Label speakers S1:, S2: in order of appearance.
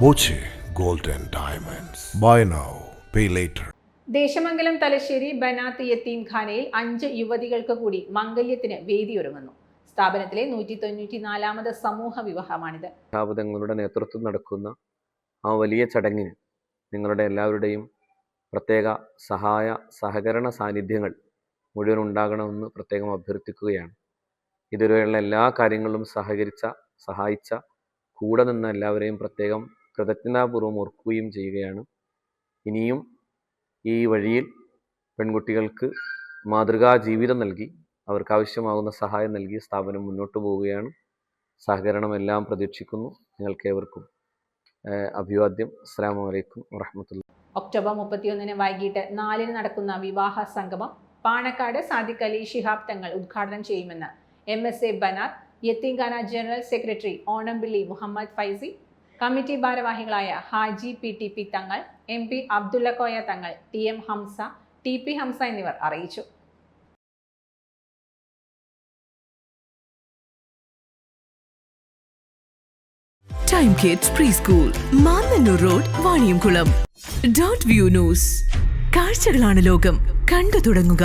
S1: Boche gold and Diamonds. Buy now, pay later.
S2: Desamangalam Thalassery Banath Yatheem ഖാനയിൽ അഞ്ച് യുവതികൾക്ക് കൂടി മംഗല്യത്തിന് വേദിയൊരുങ്ങുന്നു സ്ഥാപനത്തിലെ നൂറ്റി തൊണ്ണൂറ്റി നാലാമത് സമൂഹ വിവാഹമാണിത്
S3: സ്ഥാപനങ്ങളുടെ നേതൃത്വം നടക്കുന്ന ആ വലിയ ചടങ്ങിന് നിങ്ങളുടെ എല്ലാവരുടെയും പ്രത്യേക സഹായ സഹകരണ സാന്നിധ്യങ്ങൾ മുഴുവൻ ഉണ്ടാകണമെന്ന് പ്രത്യേകം അഭ്യർത്ഥിക്കുകയാണ് ഇതുവരെയുള്ള എല്ലാ കാര്യങ്ങളിലും സഹകരിച്ച സഹായിച്ച കൂടെ നിന്ന എല്ലാവരെയും പ്രത്യേകം കൃതജ്ഞതാപൂർവം ഓർക്കുകയും ചെയ്യുകയാണ്. ഇനിയും ഈ വഴിയിൽ പെൺകുട്ടികൾക്ക് മാതൃകാ ജീവിതം നൽകി അവർക്ക് ആവശ്യമാകുന്ന സഹായം നൽകി സ്ഥാപനം മുന്നോട്ട് പോവുകയാണ്. സഹകരണം എല്ലാം പ്രതീക്ഷിക്കുന്നു. നിങ്ങൾക്കേവർക്കും അഭിവാദ്യം. അസ്സാം വലൈക്കും വറഹമത്തുള്ള
S2: ഒക്ടോബർ മുപ്പത്തിയൊന്നിന് വൈകിട്ട് നാലിന് നടക്കുന്ന വിവാഹ സംഗമം പാണക്കാട് സാദിഖ് അലി ശിഹാബ് തങ്ങൾ ഉദ്ഘാടനം ചെയ്യുമെന്ന് M S A Banar Yatheemkhana general secretary Onampilly Muhammad Faizy committee ഭാരവാഹികളായ Haji P T P Thangal M P Abdullakoya Thangal T M Hamsa T P Hamsa എന്നിവർ അറിയിച്ചു.
S4: Time kids preschool Mannannur road Vaniyamkulam dot view news കാഴ്ചകളാണ് ലോകം. കണ്ടു തുടങ്ങുക.